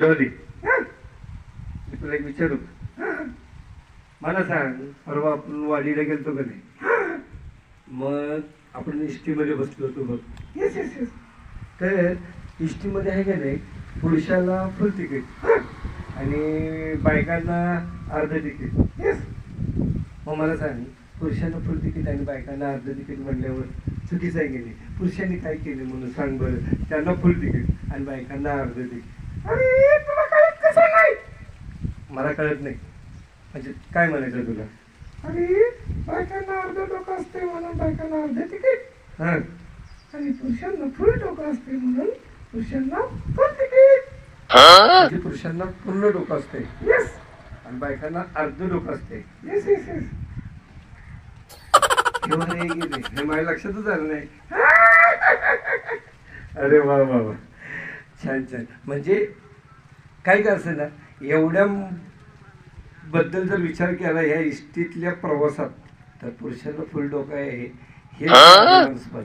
हं, मी तुला एक विचारू मला सांग परवा आपण वाडीला गेलतो का नाही. मग आपण इष्टीमध्ये बसलो होतो बघ. येस येस येस तर इष्टीमध्ये आहे का नाही पुरुषाला फुल तिकीट आणि बायकांना अर्ध तिकीट येस मग मला सांग पुरुषांना फुल तिकीट आणि बायकांना अर्ध तिकीट म्हणल्यावर चुकीचं आहे की नाही? पुरुषांनी काय केलं म्हणून सांग बरं. त्यांना फुल तिकीट आणि बायकांना अर्ध तिकीट अरे तुला कळत कसं नाही? मला कळत नाही. म्हणजे काय म्हणायचं तुला? अरे बायकांना अर्ध डोकं असते म्हणून बायकांना अर्ध तिकीट. हां. आणि पुरुषांना फुल डोकं असते म्हणून पुरुषांना फुल तिकीट. म्हणजे पुरुषांना पूर्ण डोकं असते येस आणि बायकांना अर्ध डोकं असते येस येस येस एवढं नाही गेले हे माझ्या लक्षातच आलं नाही. अरे वा वा वा. छान छान. म्हणजे काय काय असेल ना एवढ्या बद्दल जर विचार केला ह्या इष्टीतल्या प्रवासात तर पुरुषांना फुल डोकं आहे हे.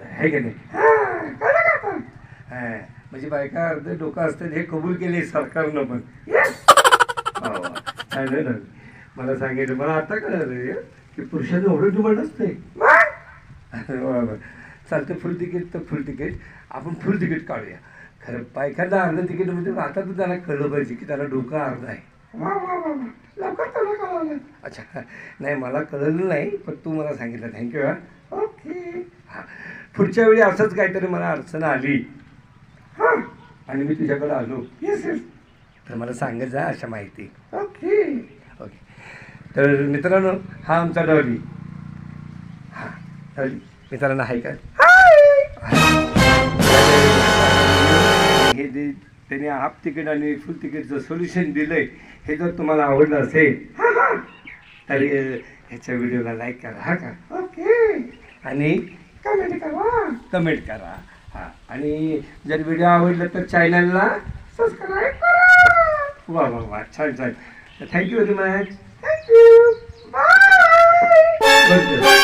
आहे. है की नाही? हा, का? हा, म्हणजे बायका अर्ध डोकं असतात हे कबूल केले सरकारनं पण. आहे ना मला सांगितलं मला आता कळलं की पुरुषांना एवढं डिमांड असते. चालतं फुल तिकीट तर फुल तिकीट. आपण फुल तिकीट काढूया. खरं बायकांना अर्ध तिकीट म्हणजे आता तर त्यांना कळलं पाहिजे की त्याला डोकं अर्ध आहे. अच्छा नाही मला कळलं नाही पण तू मला सांगितलं. थँक्यू हा. ओके. हा. पुढच्या वेळी असंच काहीतरी मला अडचण आली. हा. आणि मी तुझ्याकडे आलो. येस येस तर मला सांगत जा अशा माहिती. ओके. ओके. तर मित्रांनो हा आमचा डॉली. हा डॉली. मित्रांनो आहे का? त्याने हाफ तिकीट आणि फुल तिकीटचं सोल्युशन दिलंय. हे जर तुम्हाला आवडलं असेल हा हा तर ह्याच्या व्हिडिओला लाईक करा हा का? ओके. आणि कमेंट करा. कमेंट करा हा. आणि जर व्हिडिओ आवडला तर चॅनलला सबस्क्राईब करा. वा वा वा छान छान. Thank you very much thank you bye